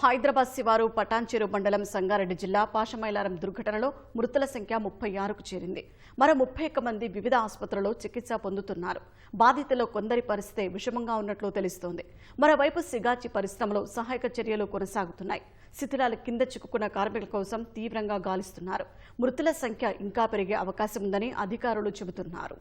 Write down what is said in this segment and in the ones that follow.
హైదరాబాద్ శివారు పటాన్చెరు మండలం సంగారెడ్డి జిల్లా పాషమైలారం దుర్ఘటనలో మృతుల సంఖ్య ముప్పై ఆరుకు చేరింది. మరో ముప్పై మంది వివిధ ఆసుపత్రుల్లో చికిత్స పొందుతున్నారు. బాధితుల్లో కొందరి పరిస్థితి విషమంగా ఉన్నట్లు తెలుస్తోంది. మరోవైపు సిగాచి పరిశ్రమలో సహాయక చర్యలు కొనసాగుతున్నాయి. శిథిలాలు కింద చిక్కుకున్న కార్మికుల కోసం తీవ్రంగా గాలిస్తున్నారు. మృతుల సంఖ్య ఇంకా పెరిగే అవకాశం ఉందని అధికారులు చెబుతున్నారు.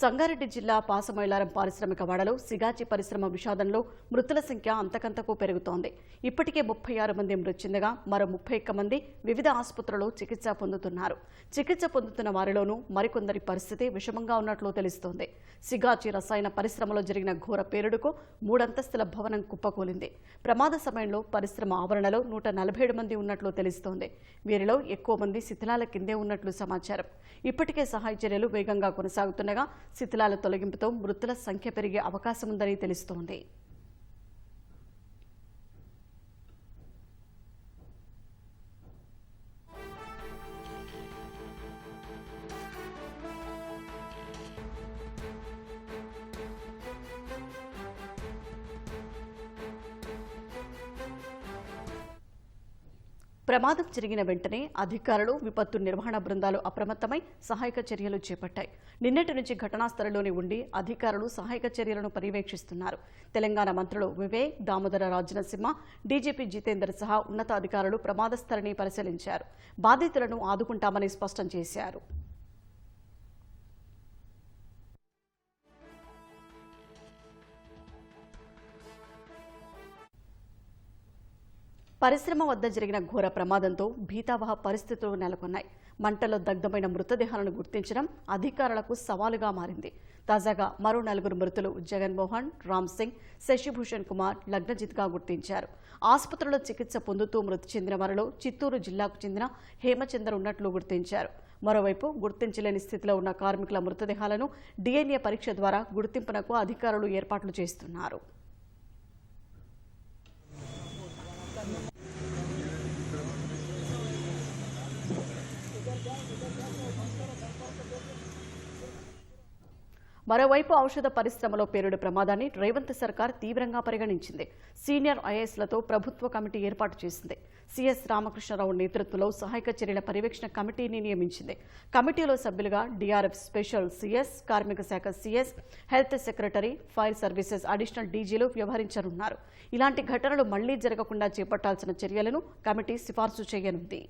సంగారెడ్డి జిల్లా పాసమైలారం పారిశ్రామిక వాడలో సిగాచి పరిశ్రమ విషాదంలో మృతుల సంఖ్య అంతకంతకు పెరుగుతోంది. ఇప్పటికే ముప్పై ఆరు మంది మృతి చెందగా మరో ముప్పై ఒక్క మంది వివిధ ఆసుపత్రుల్లో చికిత్స పొందుతున్నారు. చికిత్స పొందుతున్న వారిలోనూ మరికొందరి పరిస్థితి విషమంగా ఉన్నట్లు తెలుస్తోంది. సిగాచి రసాయన పరిశ్రమలో జరిగిన ఘోర పేరుడుకు మూడంతస్తుల భవనం కుప్పకూలింది. ప్రమాద సమయంలో పరిశ్రమ ఆవరణలో నూట నలభై ఏడు మంది ఉన్నట్లు తెలుస్తోంది. వీరిలో ఎక్కువ మంది శిథిలాల కిందే ఉన్నట్లు సమాచారం. ఇప్పటికే సహాయ చర్యలు వేగంగా కొనసాగుతుండగా శిథిలాల తొలగింపుతో మృతుల సంఖ్య పెరిగే అవకాశం ఉందని తెలుస్తోంది. ప్రమాదం జరిగిన వెంటనే అధికారులు విపత్తు నిర్వహణ బృందాలు అప్రమత్తమై సహాయక చర్యలు చేపట్టాయి. నిన్నటి నుంచి ఘటనా స్థలంలోనే ఉండి అధికారులు సహాయక చర్యలను పర్యవేక్షిస్తున్నారు. తెలంగాణ మంత్రులు వివేక్ దామోదర రాజనసింహ డీజీపీ జితేందర్ సహా ఉన్నతాధికారులు ప్రమాద స్థలిని పరిశీలించారు. బాధితులను ఆదుకుంటామని స్పష్టం చేశారు. పరిశ్రమ వద్ద జరిగిన ఘోర ప్రమాదంతో భీతావహ పరిస్థితులు నెలకొన్నాయి. మంటలో దగ్ధమైన మృతదేహాలను గుర్తించడం అధికారులకు సవాలుగా మారింది. తాజాగా మరో నలుగురు మృతులు జగన్మోహన్ రామ్ సింగ్ శశిభూషణ్ కుమార్ లగ్నజిత్గా గుర్తించారు. ఆసుపత్రిలో చికిత్స పొందుతూ మృతి చెందిన వారిలో చిత్తూరు జిల్లాకు చెందిన హేమచందర్ ఉన్నట్లు గుర్తించారు. మరోవైపు గుర్తించలేని స్థితిలో ఉన్న కార్మికుల మృతదేహాలను డీఎన్ఏ పరీక్ష ద్వారా గుర్తింపునకు అధికారులు ఏర్పాట్లు చేస్తున్నారు. మరోవైపు ఔషధ పరిశ్రమలో పేరుడు ప్రమాదాన్ని రేవంత్ సర్కార్ తీవ్రంగా పరిగణించింది. సీనియర్ ఐఏఎస్లతో ప్రభుత్వ కమిటీ ఏర్పాటు చేసింది. సిఎస్ రామకృష్ణరావు నేతృత్వంలో సహాయక చర్యల పర్యవేక్షణ కమిటీని నియమించింది. కమిటీలో సభ్యులుగా డిఆర్ఎఫ్ స్పెషల్ సిఎస్ కార్మిక శాఖ CS health secretary fire services additional diesel వ్యవహరించనున్నారు. ఇలాంటి ఘటనలు మళ్ళీ జరగకుండా చేపట్టాల్సిన చర్యలను కమిటీ సిఫార్సు చేయనుంది.